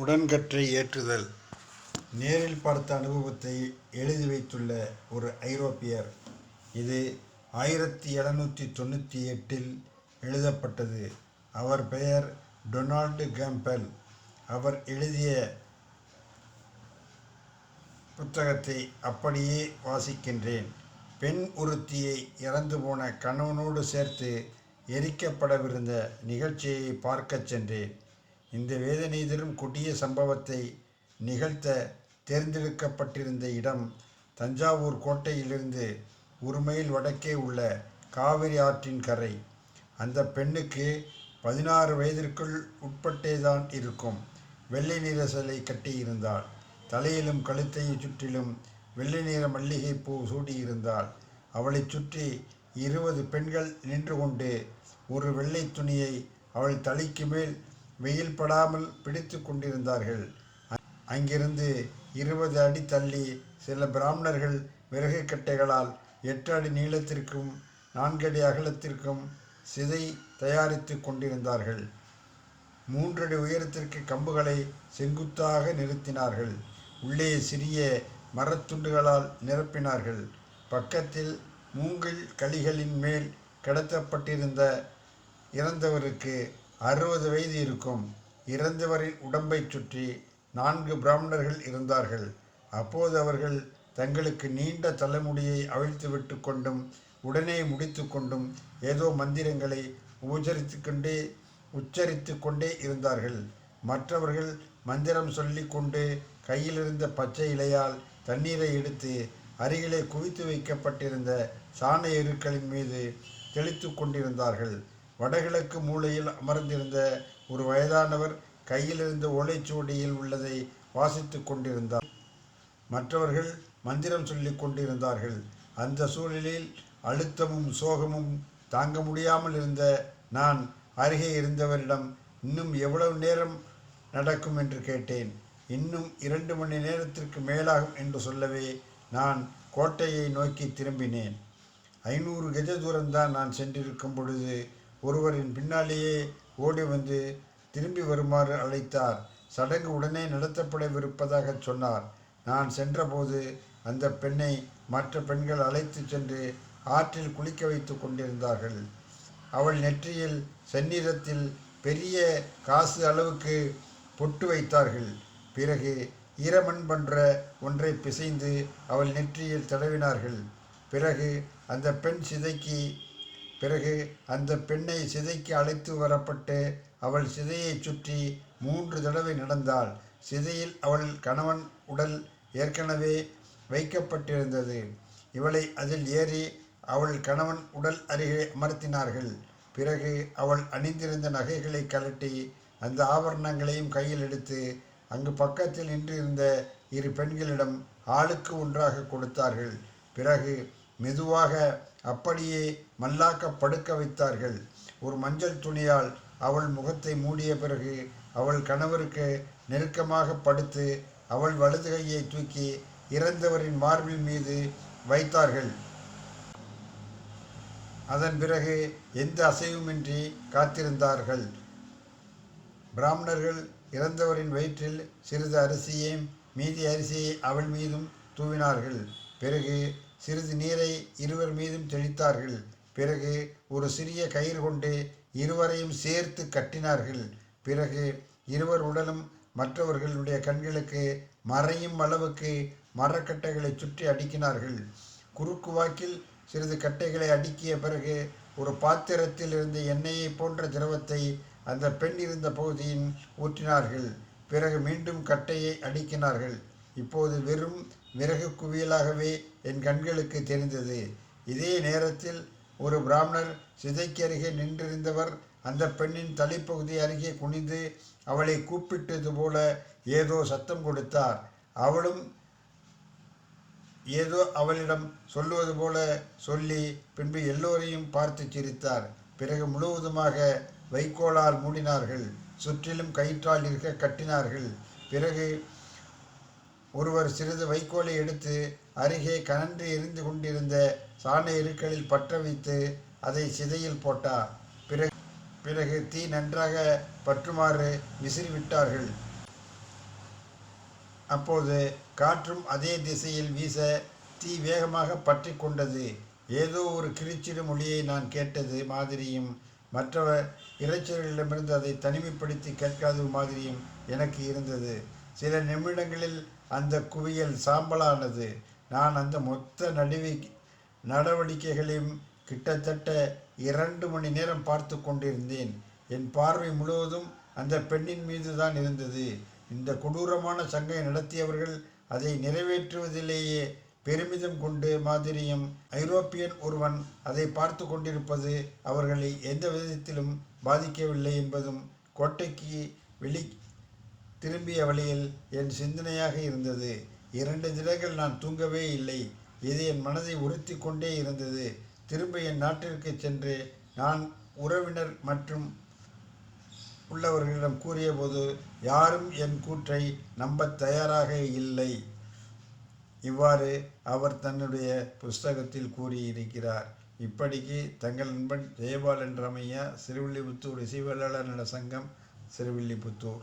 உடன்கற்றை ஏற்றுதல். நேரில் பார்த்த அனுபவத்தை எழுதி வைத்துள்ள ஒரு ஐரோப்பியர் இது ஆயிரத்தி எழுநூற்றி தொண்ணூற்றி எட்டில் எழுதப்பட்டது. அவர் பெயர் டொனால்டு கேம்பெல். அவர் எழுதிய புத்தகத்தை அப்படியே வாசிக்கின்றேன். பெண் ஒருத்தியை இறந்து போன கணவனோடு சேர்த்து எரிக்கப்படவிருந்த நிகழ்ச்சியை பார்க்கச் சென்றேன். இந்த வேதனை தரும் கொடிய சம்பவத்தை நிகழ்த்த தேர்ந்தெடுக்கப்பட்டிருந்த இடம் தஞ்சாவூர் கோட்டையிலிருந்து ஒரு மைல் வடக்கே உள்ள காவிரி ஆற்றின் கரை. அந்த பெண்ணுக்கு பதினாறு வயதிற்குள் உட்பட்டேதான் இருக்கும். வெள்ளை நிற சிலை கட்டியிருந்தாள். தலையிலும் கழுத்தையும் சுற்றிலும் வெள்ளை நிற மல்லிகைப்பூ சூடியிருந்தாள். அவளைச் சுற்றி இருபது பெண்கள் நின்று கொண்டு ஒரு வெள்ளை துணியை அவள் தலைக்கு மேல் வெயில் படாமல் பிடித்து கொண்டிருந்தார்கள். அங்கிருந்து இருபது அடி தள்ளி சில பிராமணர்கள் விறகு கட்டைகளால் எட்டு அடி நீளத்திற்கும் நான்கடி அகலத்திற்கும் சிதை தயாரித்து கொண்டிருந்தார்கள். மூன்றடி உயரத்திற்கு கம்புகளை செங்குத்தாக நிறுத்தினார்கள். உள்ளே சிறிய மரத்துண்டுகளால் நிரப்பினார்கள். பக்கத்தில் மூங்கில் களிகளின் மேல் கடத்தப்பட்டிருந்த இறந்தவருக்கு அறுபது வயது இருக்கும். இறந்தவரின் உடம்பைச் சுற்றி நான்கு பிராமணர்கள் இருந்தார்கள். அப்போது அவர்கள் தங்களுக்கு நீண்ட தலைமுடியை அவிழ்த்து விட்டு கொண்டும் உடனே முடித்து கொண்டும் ஏதோ மந்திரங்களை உபச்சரித்து கொண்டே உச்சரித்து கொண்டே இருந்தார்கள். மற்றவர்கள் மந்திரம் சொல்லி கொண்டு கையிலிருந்த பச்சை இலையால் தண்ணீரை எடுத்து அருகிலே குவித்து வைக்கப்பட்டிருந்த சாண எருக்களின் மீது தெளித்து கொண்டிருந்தார்கள். வடகிழக்கு மூலையில் அமர்ந்திருந்த ஒரு வயதானவர் கையிலிருந்த ஓலைச்சுவடியில் உள்ளதை வாசித்துக் கொண்டிருந்தார். மற்றவர்கள் மந்திரம் சொல்லிக் கொண்டிருந்தார்கள். அந்த சூழலில் அழுத்தமும் சோகமும் தாங்க முடியாமல் இருந்த நான் அருகே இருந்தவரிடம் இன்னும் எவ்வளவு நேரம் நடக்கும் என்று கேட்டேன். இன்னும் இரண்டு மணி நேரத்திற்கு மேலாகும் என்று சொல்லவே நான் கோட்டையை நோக்கி திரும்பினேன். ஐநூறு கஜ தூரம்தான் நான் சென்றிருக்கும் பொழுது ஒருவரின் பின்னாலேயே ஓடி வந்து திரும்பி வருமாறு அழைத்தார். சடங்கு உடனே நடத்தப்படவிருப்பதாக சொன்னார். நான் சென்றபோது அந்த பெண்ணை மற்ற பெண்கள் அழைத்து சென்று ஆற்றில் குளிக்க வைத்து கொண்டிருந்தார்கள். அவள் நெற்றியில் செந்நிறத்தில் பெரிய காசு அளவுக்கு பொட்டு வைத்தார்கள். பிறகு ஈரமண் பன்ற ஒன்றை பிசைந்து அவள் நெற்றியில் தடவினார்கள். பிறகு அந்த பெண் சிதைக்கு பிறகு அந்த பெண்ணை சிதைக்கு அழைத்து வரப்பட்டு அவள் சிதையைச் சுற்றி மூன்று தடவை நடந்தாள். சிதையில் அவள் கணவன் உடல் ஏற்கனவே வைக்கப்பட்டிருந்தது. இவளை அதில் ஏறி அவள் கணவன் உடல் அருகே அமர்த்தினார்கள். பிறகு அவள் அணிந்திருந்த நகைகளை கழட்டி அந்த ஆபரணங்களையும் கையில் எடுத்து அங்கு பக்கத்தில் நின்றிருந்த இரு பெண்களிடம் ஆளுக்கு ஒன்றாக கொடுத்தார்கள். பிறகு மெதுவாக அப்படியே மல்லாக்க படுக்க வைத்தார்கள். ஒரு மஞ்சள் துணியால் அவள் முகத்தை மூடிய பிறகு அவள் கணவருக்கு நெருக்கமாக படுத்து அவள் வலது கையை தூக்கி இறந்தவரின் மார்பின் மீது வைத்தார்கள். அதன் பிறகு எந்த அசைவுமின்றி காத்திருந்தார்கள். பிராமணர்கள் இறந்தவரின் வயிற்றில் சிறிது அரிசியையும் மீதி அரிசியை அவள் மீதும் தூவினார்கள். பிறகு சிறிது நீரை இருவர் மீதும் தெளித்தார்கள். பிறகு ஒரு சிறிய கயிறு கொண்டு இருவரையும் சேர்த்து கட்டினார்கள். பிறகு இருவர் உடலும் மற்றவர்களுடைய கண்களுக்கு மறையும் அளவுக்கு மரக்கட்டைகளை சுற்றி அடுக்கினார்கள். குறுக்கு வாக்கில் சிறிது கட்டைகளை அடுக்கிய பிறகு ஒரு பாத்திரத்தில் இருந்த எண்ணெயை போன்ற திரவத்தை அந்த பெண் இருந்த பகுதியின் ஊற்றினார்கள். பிறகு மீண்டும் கட்டையை அடுக்கினார்கள். இப்போது வெறும் விறகு குவியலாகவே என் கண்களுக்கு தெரிந்தது. இதே நேரத்தில் ஒரு பிராமணர் சிதைக்கு அருகே நின்றிருந்தவர் அந்த பெண்ணின் தலைப்பகுதி அருகே குனிந்து அவளை கூப்பிட்டது போல ஏதோ சத்தம் கொடுத்தார். அவளும் ஏதோ அவளிடம் சொல்லுவது போல சொல்லி பின்பு எல்லோரையும் பார்த்து சிரித்தார். பிறகு முழுவதுமாக வைக்கோலால் மூடினார்கள். சுற்றிலும் கயிற்றால் இருக்க கட்டினார்கள். பிறகு ஒருவர் சிறிது வைக்கோலை எடுத்து அருகே கனன்று எரிந்து கொண்டிருந்த சாண எருக்களில் பற்ற வைத்து அதை சிதையில் போட்டார். பிறகு பிறகு தீ நன்றாக பற்றுமாறு விசிறி விட்டார்கள் அப்போது காற்றும் அதே திசையில் வீச தீ வேகமாக பற்றி கொண்டது. ஏதோ ஒரு கிரிச்சிடும் மொழியை நான் கேட்டது மாதிரியும் மற்றவர் இளைச்சர்களிடமிருந்து அதை தனிமைப்படுத்தி கேட்காத மாதிரியும் எனக்கு இருந்தது. சில நிமிடங்களில் அந்த குவியல் சாம்பலானது. நான் அந்த மொத்த நடுவி நடவடிக்கைகளையும் கிட்டத்தட்ட இரண்டு மணி நேரம் பார்த்து கொண்டிருந்தேன். என் பார்வை முழுவதும் அந்த பெண்ணின் மீது தான் இருந்தது. இந்த கொடூரமான சங்கை நடத்தியவர்கள் அதை நிறைவேற்றுவதிலேயே பெருமிதம் கொண்டு மாதிரியும் ஐரோப்பியன் ஒருவன் அதை பார்த்து கொண்டிருப்பது அவர்களை எந்த விதத்திலும் பாதிக்கவில்லை என்பதும் கோட்டைக்கு வெளி திரும்பிய வழியில் என் சிந்தனையாக இருந்தது. இரண்டு தினங்கள் நான் தூங்கவே இல்லை. இது என் மனதை உறுத்தி கொண்டே இருந்தது. திரும்ப என் நாட்டிற்கு சென்று நான் உறவினர் மற்றும் உள்ளவர்களிடம் கூறியபோது யாரும் என் கூற்றை நம்பத் தயாராக இல்லை. இவ்வாறு அவர் தன்னுடைய புஸ்தகத்தில் கூறியிருக்கிறார். இப்படிக்கு தங்கள் நண்பன் ஜெயபாலன் ரமையா சிறுவில்லிபுத்தூர் இசைவேளாளர் நல சங்கம் சிறுவில்லிபுத்தூர்.